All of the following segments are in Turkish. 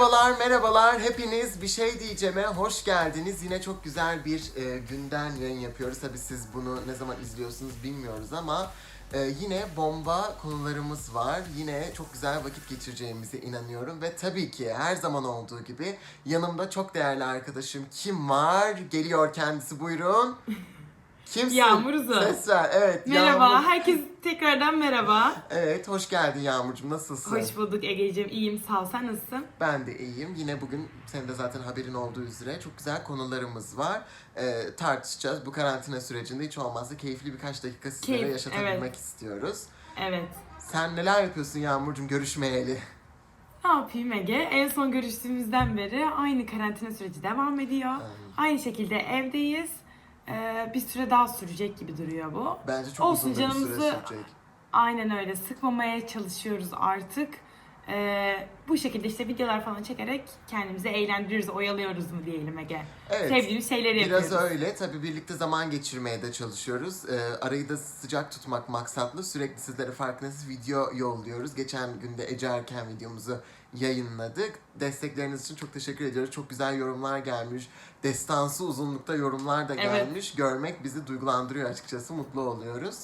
Merhabalar, merhabalar. Hepiniz bir şey diyeceğime hoş geldiniz. Yine çok güzel bir e, günden yayın yapıyoruz. Tabii siz bunu ne zaman izliyorsunuz bilmiyoruz ama e, yine bomba konularımız var. Yine çok güzel vakit geçireceğimize inanıyorum. Ve tabii ki her zaman olduğu gibi yanımda çok değerli arkadaşım kim var? Geliyor kendisi buyurun. Kimsin? Yağmur Uzun. Ses ver. Evet. Merhaba, Yağmur. herkes tekrardan merhaba. Evet, hoş geldin Yağmurcuğum. Nasılsın? Hoş bulduk Ege'ciğim, iyiyim sağ ol, sen nasılsın? Ben de iyiyim. Yine bugün senin de zaten haberin olduğu üzere çok güzel konularımız var. Ee, tartışacağız. Bu karantina sürecinde hiç olmazsa keyifli birkaç dakika sizlere Keyif, yaşatabilmek evet. istiyoruz. Evet. Sen neler yapıyorsun Yağmurcuğum görüşmeyeli? Ne yapayım Ege? En son görüştüğümüzden beri aynı karantina süreci devam ediyor. Aynı şekilde evdeyiz. Ee, bir süre daha sürecek gibi duruyor bu. Bence çok Olsun, uzun da bir süre canımızı- sürecek. Aynen öyle. Sıkmamaya çalışıyoruz artık. Ee, bu şekilde işte videolar falan çekerek kendimizi eğlendiriyoruz, oyalıyoruz mu diyelim Ege. Evet. Sevdiğimiz şeyleri yapıyoruz. Biraz öyle. Tabii birlikte zaman geçirmeye de çalışıyoruz. Ee, arayı da sıcak tutmak maksatlı. Sürekli sizlere farkındasınız video yolluyoruz. Geçen günde Ece Erken videomuzu yayınladık. Destekleriniz için çok teşekkür ediyoruz. Çok güzel yorumlar gelmiş. Destansı uzunlukta yorumlar da Evet. gelmiş. Görmek bizi duygulandırıyor açıkçası. Mutlu oluyoruz.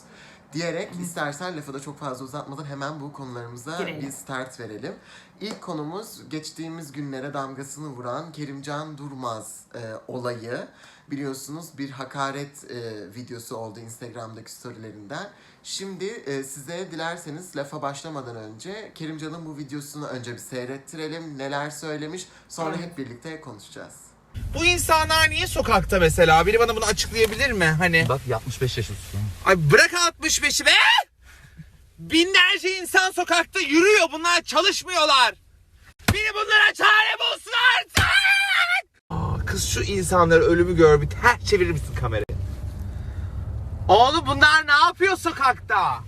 Diyerek istersen lafı da çok fazla uzatmadan hemen bu konularımıza Girelim. bir start verelim. İlk konumuz geçtiğimiz günlere damgasını vuran Kerimcan Durmaz e, olayı. Biliyorsunuz bir hakaret e, videosu oldu Instagram'daki storylerinden. Şimdi e, size dilerseniz lafa başlamadan önce Kerimcan'ın bu videosunu önce bir seyrettirelim. Neler söylemiş sonra Evet. hep birlikte konuşacağız. Bu insanlar niye sokakta mesela? Biri bana bunu açıklayabilir mi? Hani Bak 65 yaşındasın. ay bırak 65'i be! Binlerce insan sokakta yürüyor. Bunlar çalışmıyorlar. Biri bunlara çare bulsun artık! Aa, kız şu insanları ölümü gör bir ters çevirir misin kamerayı? Oğlum bunlar ne yapıyor sokakta?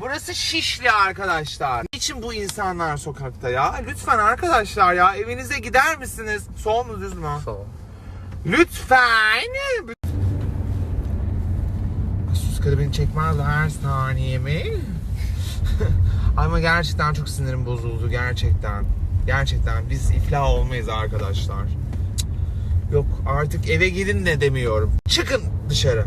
Burası Şişli arkadaşlar. Niçin bu insanlar sokakta ya? Lütfen arkadaşlar ya evinize gider misiniz? Sol mu düz mü? Sağ ol. Lütfen. Sus karı beni çekmez her saniyemi. Ama gerçekten çok sinirim bozuldu gerçekten. Gerçekten biz iflah olmayız arkadaşlar. Yok artık eve gidin de demiyorum. Çıkın dışarı.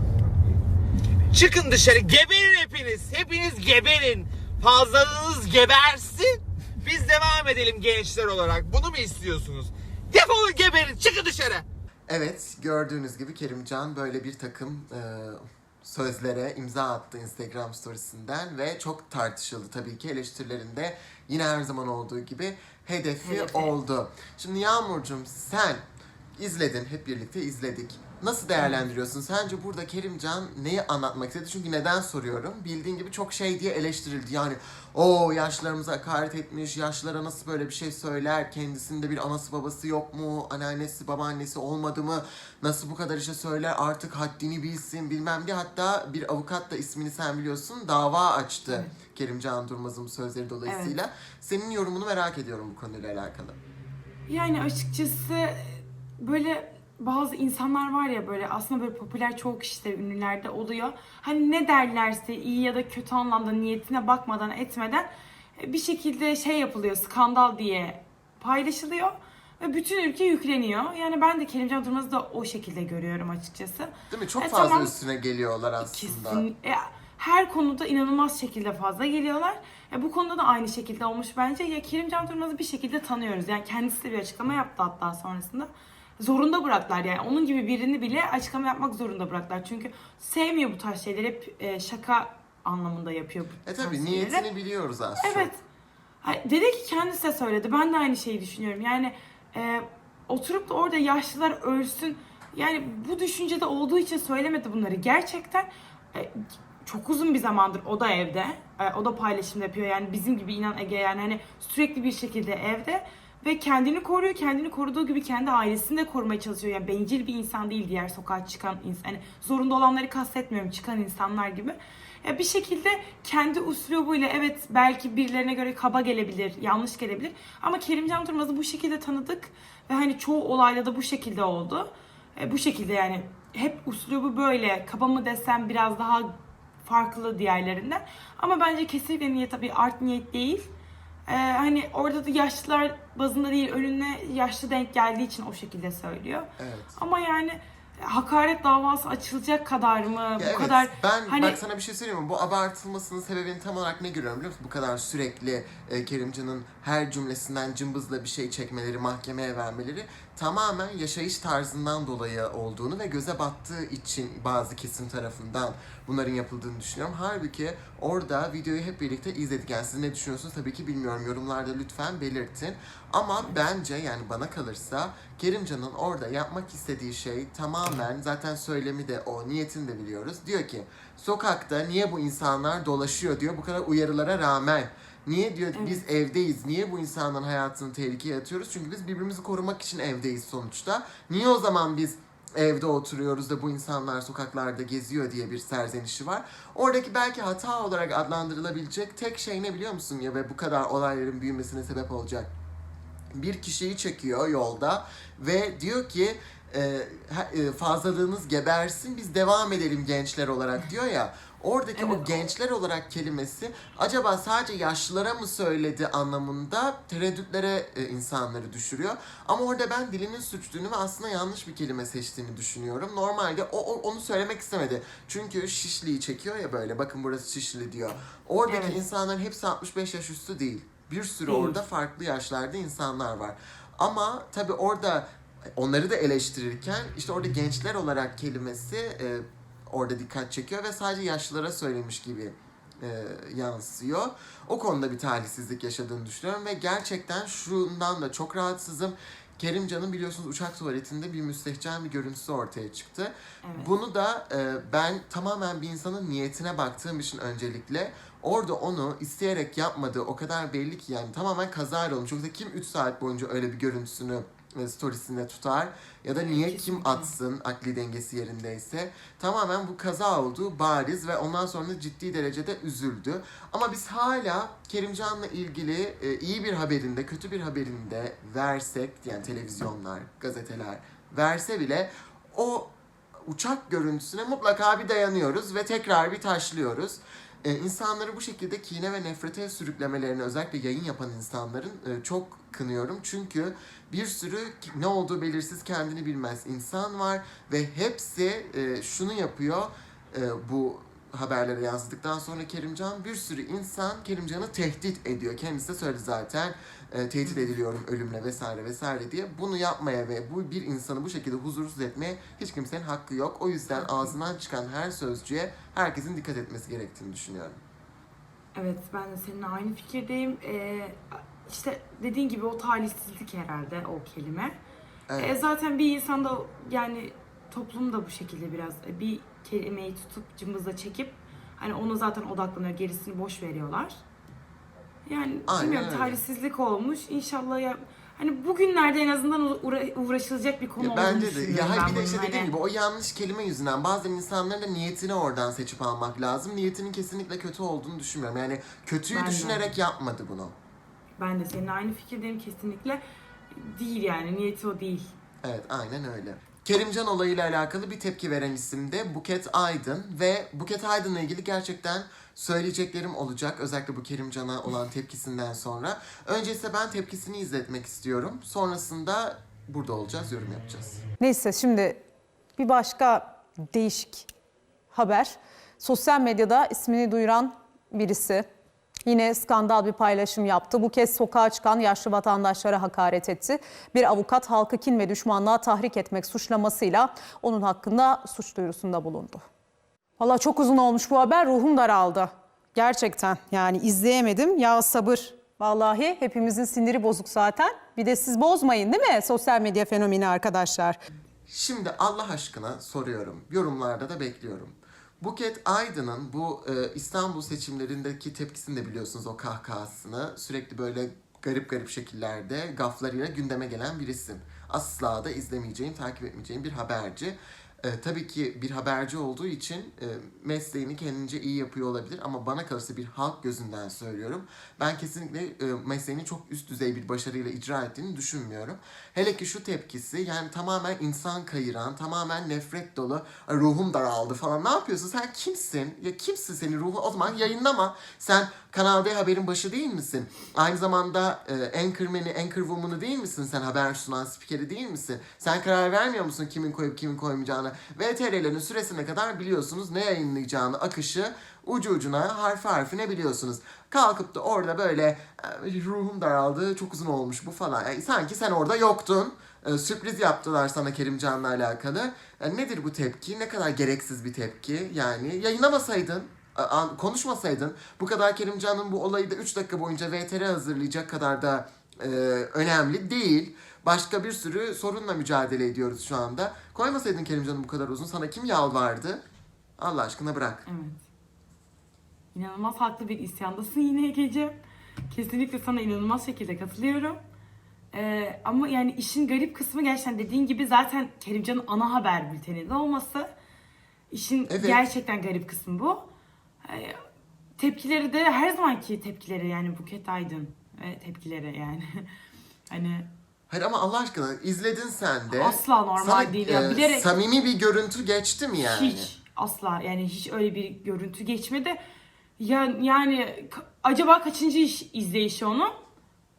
Çıkın dışarı. Geberin hepiniz. Hepiniz geberin. Fazlalığınız gebersin. Biz devam edelim gençler olarak. Bunu mu istiyorsunuz? Defolun geberin. Çıkın dışarı. Evet, gördüğünüz gibi Kerimcan böyle bir takım e, sözlere imza attı Instagram storiesinden ve çok tartışıldı tabii ki eleştirilerinde yine her zaman olduğu gibi hedefi, oldu. Şimdi Yağmurcuğum sen izledin, hep birlikte izledik. Nasıl değerlendiriyorsun? Sence burada Kerimcan neyi anlatmak istedi? Çünkü neden soruyorum? Bildiğin gibi çok şey diye eleştirildi. Yani o yaşlarımıza hakaret etmiş, yaşlara nasıl böyle bir şey söyler? Kendisinde bir anası babası yok mu? Anneannesi babaannesi olmadı mı? Nasıl bu kadar işe söyler? Artık haddini bilsin bilmem ne. Hatta bir avukat da ismini sen biliyorsun dava açtı. Kerimcan Durmaz'ın sözleri dolayısıyla. Senin yorumunu merak ediyorum bu konuyla alakalı. Yani açıkçası böyle bazı insanlar var ya böyle aslında böyle popüler çoğu kişide ünlülerde oluyor. Hani ne derlerse iyi ya da kötü anlamda niyetine bakmadan etmeden e, bir şekilde şey yapılıyor skandal diye paylaşılıyor ve bütün ülke yükleniyor. Yani ben de Kerimcan Durmaz'ı da o şekilde görüyorum açıkçası. Değil mi? Çok E, fazla tamam. üstüne geliyorlar aslında. Kesin. e, her konuda inanılmaz şekilde fazla geliyorlar. E, bu konuda da aynı şekilde olmuş bence. Ya Kerimcan Durmaz'ı bir şekilde tanıyoruz. Yani kendisi de bir açıklama yaptı hatta sonrasında. Zorunda bıraktılar yani. Onun gibi birini bile açıklama yapmak zorunda bıraktılar. Çünkü sevmiyor bu tarz şeyleri. Hep e, şaka anlamında yapıyor bu E tarz tabi şeyleri. niyetini biliyoruz az çok. Evet. Ay, Dedi ki kendisi de söyledi. Ben de aynı şeyi düşünüyorum. Yani e, oturup da orada yaşlılar ölsün. Yani bu düşüncede olduğu için söylemedi bunları. Gerçekten e, çok uzun bir zamandır o da evde. E, o da paylaşım yapıyor. Yani bizim gibi inan Ege yani hani sürekli bir şekilde evde ve kendini koruyor. Kendini koruduğu gibi kendi ailesini de korumaya çalışıyor. Yani bencil bir insan değil diğer sokağa çıkan insan. Hani zorunda olanları kastetmiyorum çıkan insanlar gibi. Ya bir şekilde kendi uslubuyla evet belki birilerine göre kaba gelebilir, yanlış gelebilir. Ama Kerimcan Durmaz'ı bu şekilde tanıdık ve hani çoğu olayda da bu şekilde oldu. E, bu şekilde yani hep uslubu böyle kaba mı desem biraz daha farklı diğerlerinden. Ama bence kesinlikle niyet tabii art niyet değil. Ee, hani orada da yaşlılar bazında değil önüne yaşlı denk geldiği için o şekilde söylüyor. Evet. Ama yani hakaret davası açılacak kadar mı? Ya bu evet, kadar ben hani bak sana bir şey söyleyeyim mi? Bu abartılmasının sebebini tam olarak ne görüyorum biliyor musun? Bu kadar sürekli e, Kerimcan'ın her cümlesinden cımbızla bir şey çekmeleri, mahkemeye vermeleri tamamen yaşayış tarzından dolayı olduğunu ve göze battığı için bazı kesim tarafından bunların yapıldığını düşünüyorum. Halbuki orada videoyu hep birlikte izledik. Yani siz ne düşünüyorsunuz tabii ki bilmiyorum. Yorumlarda lütfen belirtin. Ama bence yani bana kalırsa Kerimcan'ın orada yapmak istediği şey tamamen zaten söylemi de o, niyetini de biliyoruz. Diyor ki sokakta niye bu insanlar dolaşıyor diyor bu kadar uyarılara rağmen. Niye diyor biz evdeyiz. Niye bu insanların hayatını tehlikeye atıyoruz? Çünkü biz birbirimizi korumak için evdeyiz sonuçta. Niye o zaman biz evde oturuyoruz da bu insanlar sokaklarda geziyor diye bir serzenişi var. Oradaki belki hata olarak adlandırılabilecek tek şey ne biliyor musun ya ve bu kadar olayların büyümesine sebep olacak bir kişiyi çekiyor yolda ve diyor ki e, e, fazlalığınız gebersin biz devam edelim gençler olarak diyor ya. Oradaki o Evet. gençler olarak kelimesi acaba sadece yaşlılara mı söyledi anlamında tereddütlere e, insanları düşürüyor. Ama orada ben dilinin suçtuğunu ve aslında yanlış bir kelime seçtiğini düşünüyorum. Normalde o, o- onu söylemek istemedi. Çünkü Şişli'yi çekiyor ya böyle bakın burası Şişli diyor. Oradaki Evet. insanların hepsi 65 yaş üstü değil. Bir sürü Değil. orada farklı yaşlarda insanlar var. Ama tabii orada onları da eleştirirken işte orada gençler olarak kelimesi e, orada dikkat çekiyor ve sadece yaşlılara söylemiş gibi e, yansıyor. O konuda bir talihsizlik yaşadığını düşünüyorum ve gerçekten şundan da çok rahatsızım. Kerimcan'ın biliyorsunuz uçak tuvaletinde bir müstehcen bir görüntüsü ortaya çıktı. Evet. Bunu da e, ben tamamen bir insanın niyetine baktığım için öncelikle orada onu isteyerek yapmadığı o kadar belli ki yani tamamen kazayla olmuş. Yoksa kim 3 saat boyunca öyle bir görüntüsünü storiesinde tutar ya da niye kim atsın akli dengesi yerindeyse tamamen bu kaza olduğu bariz ve ondan sonra ciddi derecede üzüldü. Ama biz hala Kerimcan'la ilgili e, iyi bir haberinde, kötü bir haberinde versek yani televizyonlar, gazeteler verse bile o uçak görüntüsüne mutlaka bir dayanıyoruz ve tekrar bir taşlıyoruz. Ee, insanları bu şekilde kine ve nefrete sürüklemelerini özellikle yayın yapan insanların e, çok kınıyorum. Çünkü bir sürü ne olduğu belirsiz kendini bilmez insan var ve hepsi e, şunu yapıyor e, bu haberlere yansıdıktan sonra Kerimcan bir sürü insan Kerimcan'ı tehdit ediyor. Kendisi de söyledi zaten e, tehdit ediliyorum ölümle vesaire vesaire diye. Bunu yapmaya ve bu bir insanı bu şekilde huzursuz etmeye hiç kimsenin hakkı yok. O yüzden ağzından çıkan her sözcüğe herkesin dikkat etmesi gerektiğini düşünüyorum. Evet ben de seninle aynı fikirdeyim. Ee, işte dediğin gibi o talihsizlik herhalde o kelime. Evet. E, zaten bir insanda yani toplum da bu şekilde biraz e, bir kelimeyi tutup cımbızla çekip hani ona zaten odaklanıyor gerisini boş veriyorlar. Yani Aynen bilmiyorum öyle. talihsizlik olmuş. İnşallah ya hani bugünlerde en azından uğra- uğraşılacak bir konu Ya olduğunu bence de. düşünüyorum Ya hayır, ben bir de bunun. işte dediğim Hani- gibi o yanlış kelime yüzünden bazen insanların da niyetini oradan seçip almak lazım. Niyetinin kesinlikle kötü olduğunu düşünmüyorum. Yani kötüyü Ben de. düşünerek yapmadı bunu. Ben de seninle aynı fikirdeyim kesinlikle. Değil yani niyeti o değil. Evet aynen öyle. Kerimcan olayıyla alakalı bir tepki veren isim de Buket Aydın ve Buket Aydın'la ilgili gerçekten söyleyeceklerim olacak. Özellikle bu Kerimcan'a olan tepkisinden sonra. Önce ise ben tepkisini izletmek istiyorum. Sonrasında burada olacağız, yorum yapacağız. Neyse şimdi bir başka değişik haber. Sosyal medyada ismini duyuran birisi yine skandal bir paylaşım yaptı. Bu kez sokağa çıkan yaşlı vatandaşlara hakaret etti. Bir avukat halkı kin ve düşmanlığa tahrik etmek suçlamasıyla onun hakkında suç duyurusunda bulundu. Valla çok uzun olmuş bu haber ruhum daraldı. Gerçekten yani izleyemedim ya sabır. Vallahi hepimizin siniri bozuk zaten. Bir de siz bozmayın değil mi sosyal medya fenomeni arkadaşlar? Şimdi Allah aşkına soruyorum. Yorumlarda da bekliyorum. Buket Aydın'ın bu e, İstanbul seçimlerindeki tepkisini de biliyorsunuz o kahkahasını. Sürekli böyle garip garip şekillerde gaflarıyla gündeme gelen bir isim. Asla da izlemeyeceğim, takip etmeyeceğim bir haberci. E, tabii ki bir haberci olduğu için e, mesleğini kendince iyi yapıyor olabilir ama bana kalırsa bir halk gözünden söylüyorum. Ben kesinlikle e, mesleğini çok üst düzey bir başarıyla icra ettiğini düşünmüyorum. Hele ki şu tepkisi yani tamamen insan kayıran, tamamen nefret dolu, "Ay, ruhum daraldı falan. Ne yapıyorsun? Sen kimsin? Ya kimsin senin ruhu? O zaman yayınlama. Sen Kanal D haberin başı değil misin? Aynı zamanda e, anchorman'i, anchorwoman'ı değil misin? Sen haber sunan spikeri değil misin? Sen karar vermiyor musun kimin koyup kimin koymayacağını? VTR'lerin süresine kadar biliyorsunuz ne yayınlayacağını, akışı ucu ucuna, harfi harfine biliyorsunuz. Kalkıp da orada böyle "E, ruhum daraldı, çok uzun olmuş bu falan. Yani sanki sen orada yoktun. E, sürpriz yaptılar sana Kerimcan'la alakalı. E, nedir bu tepki? Ne kadar gereksiz bir tepki. Yani yayınlamasaydın, konuşmasaydın bu kadar Kerimcan'ın bu olayı da 3 dakika boyunca VTR hazırlayacak kadar da e, önemli değil. Başka bir sürü sorunla mücadele ediyoruz şu anda. Koymasaydın Kerimcan'ı bu kadar uzun sana kim yalvardı? Allah aşkına bırak. Evet. İnanılmaz haklı bir isyandasın yine Egeciğim. Kesinlikle sana inanılmaz şekilde katılıyorum. Ee, ama yani işin garip kısmı gerçekten dediğin gibi zaten Kerimcan'ın ana haber bülteninde olması. İşin Evet. gerçekten garip kısmı bu. Tepkileri de her zamanki tepkileri yani Buket Aydın ve tepkileri yani. hani Hayır ama Allah aşkına izledin sen de. Asla normal Sana, değil ya, e, bilerek- Samimi bir görüntü geçti mi yani? Hiç asla yani hiç öyle bir görüntü geçmedi. Ya yani ka- acaba kaçıncı iş, izleyişi onun?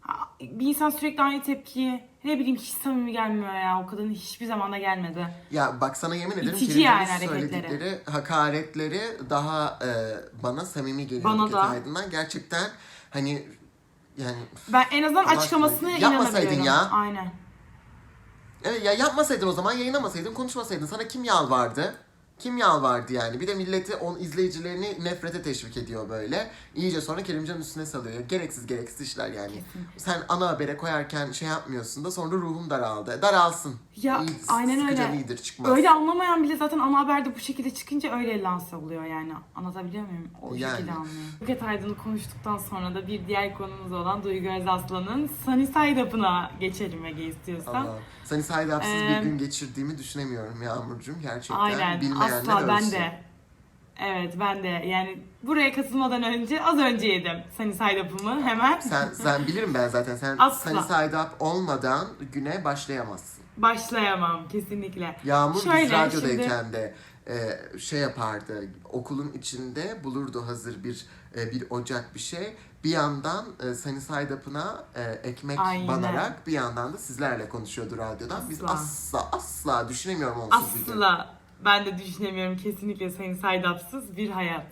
Ha, Bir insan sürekli aynı tepkiyi ne bileyim hiç samimi gelmiyor ya. O kadın hiçbir zaman da gelmedi. Ya bak sana yemin ederim İtici yani hareketleri. söyledikleri hakaretleri daha e, bana samimi geliyor. Bana da. Aydın'dan. Gerçekten hani yani Ben en azından Allah açıklamasına aşkına, yapmasaydın ya. Aynen. Evet ya yapmasaydın o zaman yayınlamasaydın konuşmasaydın sana kim yalvardı? Kim yalvardı yani? Bir de milleti on izleyicilerini nefrete teşvik ediyor böyle. İyice sonra Kerimcan'ın üstüne salıyor. Gereksiz gereksiz işler yani. Sen ana habere koyarken şey yapmıyorsun da sonra ruhum daraldı. Daralsın. Ya, İyi, aynen öyle. iyidir çıkmaz. Öyle anlamayan bile zaten ana haberde bu şekilde çıkınca öyle lanse oluyor yani. Anlatabiliyor muyum? O Yani. şekilde anlıyor. Buket Aydın'ı konuştuktan sonra da bir diğer konumuz olan Duygu Özaslan'ın Sunny Side Up'ına geçelim Ege istiyorsan. Allah. Seni saydapsız Ee, bir gün geçirdiğimi düşünemiyorum Yağmurcuğum. Gerçekten Aynen. bilmeyenler Asla ben de. Evet ben de. Yani buraya katılmadan önce az önce yedim Sunny Side Up'ımı hemen. Sen, sen bilirim ben zaten. Sen Asla. Sunny Side Up olmadan güne başlayamazsın. Başlayamam kesinlikle. Yağmur biz Şöyle, radyodayken de e, şey yapardı. Okulun içinde bulurdu hazır bir e, bir ocak bir şey. Bir yandan e, Sunny Side Up'ına e, ekmek Aynen. banarak bir yandan da sizlerle konuşuyordu radyodan. Biz Asla. asla asla düşünemiyorum onsuz bir gün. Asla ben de düşünemiyorum kesinlikle Side Up'sız bir hayat.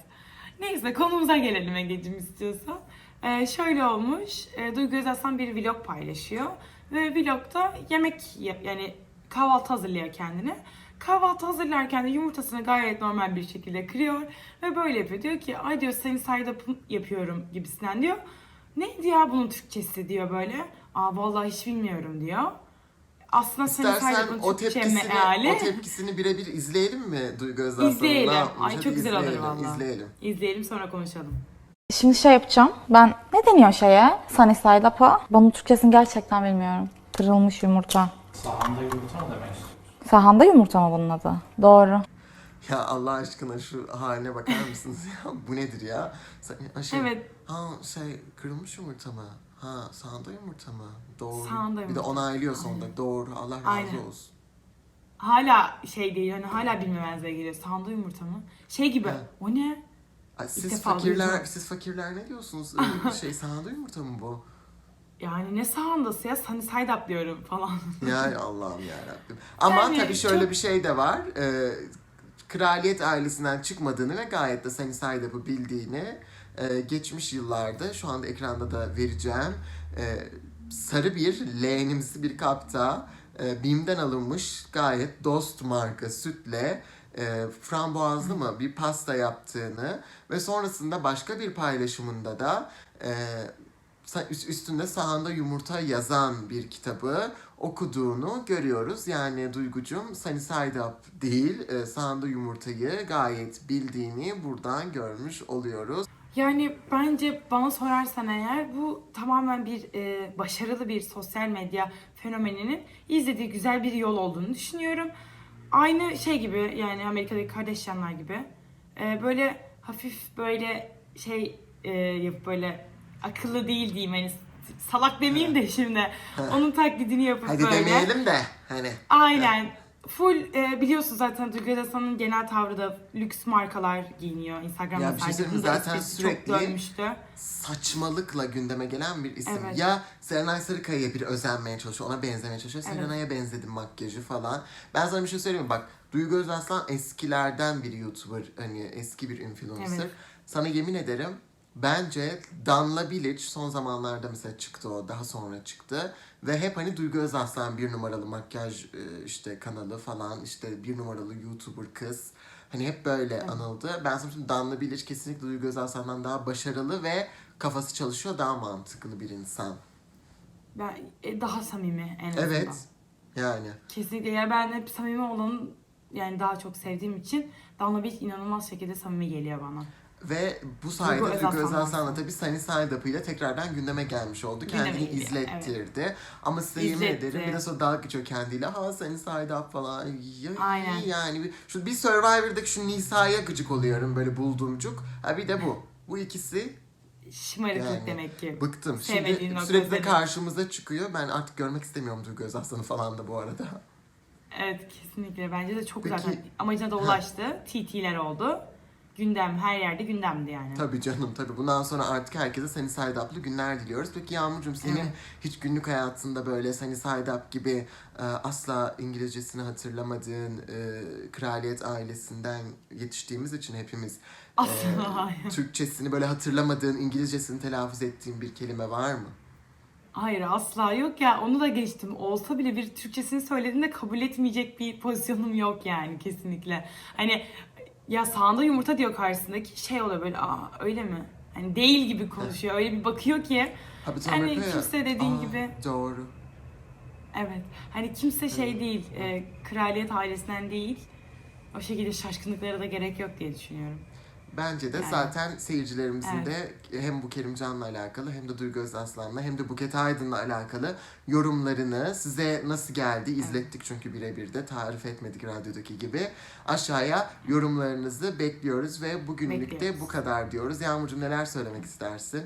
Neyse konumuza gelelim Ege'cim istiyorsan. Ee, şöyle olmuş. E, Duygu Özaslan bir vlog paylaşıyor. Ve vlogda yemek ya- yani kahvaltı hazırlıyor kendine. Kahvaltı hazırlarken de yumurtasını gayet normal bir şekilde kırıyor. Ve böyle yapıyor. Diyor ki ay diyor side up yapıyorum gibisinden diyor. Neydi ya bunun Türkçesi diyor böyle. Aa vallahi hiç bilmiyorum diyor. Aslında seni side İstersen o tepkisini, meali. o tepkisini birebir izleyelim mi Duygu Özaslan'ın? İzleyelim. Ay çok güzel olur valla. İzleyelim. İzleyelim sonra konuşalım. Şimdi şey yapacağım. Ben ne deniyor şeye? Sunny side up'a? Bunun Türkçesini gerçekten bilmiyorum. Kırılmış yumurta. Sahanda yumurta mı demek istiyorsun? Sahanda yumurta mı bunun adı? Doğru. Ya Allah aşkına şu haline bakar mısınız ya? Bu nedir ya? Sen, şey, Evet. Ha şey kırılmış yumurta mı? Ha sahanda yumurta mı? Doğru. Sahanda Bir de yumurta. onaylıyor sonunda. Doğru. Allah razı Aynen. olsun. Hala şey değil hani hala bilmemezliğe geliyor. Sahanda yumurta mı? Şey gibi. Evet. O ne? Ay, siz defa fakirler, duydum. siz fakirler ne diyorsunuz? Ee, şey sahanda yumurta mı bu? Yani ne sahandası ya? Side up diyorum falan. Yani Allah'ım yarabbim. Ama Yani tabii şöyle çok- bir şey de var. Ee, kraliyet ailesinden çıkmadığını ve gayet de Side Up'ı bildiğini e, geçmiş yıllarda şu anda ekranda da vereceğim. e, sarı bir leğenimsi bir kapta e, BİM'den alınmış gayet dost marka sütle e, frambuazlı mı bir pasta yaptığını ve sonrasında başka bir paylaşımında da e, üstünde sahanda yumurta yazan bir kitabı okuduğunu görüyoruz. Yani Duygucum Sunny Side Up değil, e, sahanda yumurtayı gayet bildiğini buradan görmüş oluyoruz. Yani bence bana sorarsan eğer bu tamamen bir e, başarılı bir sosyal medya fenomeninin izlediği güzel bir yol olduğunu düşünüyorum. aynı şey gibi yani Amerika'daki Kardashianlar gibi. Ee, böyle hafif böyle şey e, yapıp böyle akıllı değil diyeyim hani salak demeyeyim de şimdi. Onun taklidini yapıp Hadi böyle. demeyelim de hani. Aynen. Full e, biliyorsun zaten Duygu Özaslan'ın genel tavrı da lüks markalar giyiniyor. Instagram'da Ya bir şey söyleyeyim Zaten sürekli- dönmüştü. saçmalıkla gündeme gelen bir isim. Evet. Ya Serenay Sarıkaya'ya bir özenmeye çalışıyor, ona benzemeye çalışıyor. Evet. Serenay'a benzedim makyajı falan. Ben sana bir şey söyleyeyim mi? Bak Duygu Özaslan eskilerden bir YouTuber, hani eski bir influencer. Evet. Sana yemin ederim bence Danla Bilic son zamanlarda mesela çıktı o, daha sonra çıktı. Ve hep hani Duygu Özaslan bir numaralı makyaj e, işte kanalı falan, işte bir numaralı YouTuber kız. Hani hep böyle anıldı. Ben şimdi Danla Bilic kesinlikle Duygu Özaslan'dan daha başarılı ve kafası çalışıyor, daha mantıklı bir insan. Ben, e, daha samimi en azından. Evet. Yani. Kesinlikle. Yani ben hep samimi olanı yani daha çok sevdiğim için Damla Bilic inanılmaz şekilde samimi geliyor bana. Ve bu sayede Duygu Duygu Özaslan Özaslan'la aslında. tabii Sunny Side Up ile tekrardan gündeme gelmiş oldu. Kendini geliyor, izlettirdi. Ama size yemin İzletti. ederim bir de sonra dalga geçiyor kendiyle. Ha Sunny Side Up falan. Ya, Aynen. Yani bir, şu bir Survivor'daki şu Nisa'ya gıcık oluyorum böyle bulduğumcuk. Ha bir de bu. Bu ikisi Şımarıklık Yani demek ki. bıktım. Sevmediğin Şimdi nokta sürekli senin. karşımıza çıkıyor. Ben artık görmek istemiyorum Duygu Özaslan'ı falan da bu arada. Evet kesinlikle. Bence de çok Peki- zaten amacına da ulaştı. TT'ler oldu. Gündem her yerde gündemdi yani. Tabii canım tabii. Bundan sonra artık herkese Side Up'lı günler diliyoruz. Peki Yağmurcuğum senin hiç günlük hayatında böyle Side Up gibi e, asla İngilizcesini hatırlamadığın e, kraliyet ailesinden yetiştiğimiz için hepimiz Aslında hayır. Türkçesini böyle hatırlamadığın, İngilizcesini telaffuz ettiğin bir kelime var mı? Hayır asla yok ya onu da geçtim. Olsa bile bir Türkçesini söylediğinde kabul etmeyecek bir pozisyonum yok yani kesinlikle. Hani ya sağında yumurta diyor karşısındaki şey oluyor böyle aa öyle mi? Hani değil gibi konuşuyor. Öyle bir bakıyor ki Ha bir tane Hani yapıyor ya, kimse dediğin "Aa, gibi." Doğru. evet. Hani kimse şey değil. e, kraliyet ailesinden değil. O şekilde şaşkınlıklara da gerek yok diye düşünüyorum. Bence de Yani. zaten seyircilerimizin Evet. de hem bu Kerimcan'la alakalı hem de Duygu Özaslan'la hem de Buket Aydın'la alakalı yorumlarını size nasıl geldi izlettik çünkü birebir de tarif etmedik radyodaki gibi. Aşağıya yorumlarınızı bekliyoruz ve bugünlük de Bekliyoruz. bu kadar diyoruz. Yağmurcuğum neler söylemek istersin?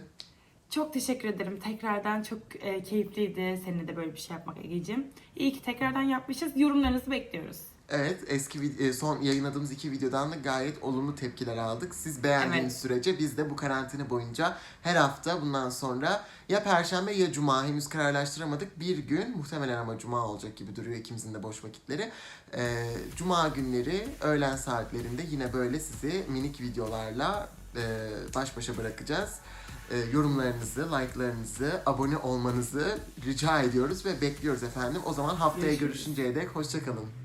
Çok teşekkür ederim. Tekrardan çok e, keyifliydi seninle de böyle bir şey yapmak Ege'cim. İyi ki tekrardan yapmışız. Yorumlarınızı bekliyoruz. Evet, eski e, son yayınladığımız iki videodan da gayet olumlu tepkiler aldık. Siz beğendiğiniz Evet. sürece biz de bu karantina boyunca her hafta bundan sonra ya perşembe ya cuma henüz kararlaştıramadık. Bir gün muhtemelen ama cuma olacak gibi duruyor ikimizin de boş vakitleri. Ee, cuma günleri öğlen saatlerinde yine böyle sizi minik videolarla e, baş başa bırakacağız. E, yorumlarınızı, like'larınızı, abone olmanızı rica ediyoruz ve bekliyoruz efendim. O zaman haftaya görüşünceye dek hoşçakalın.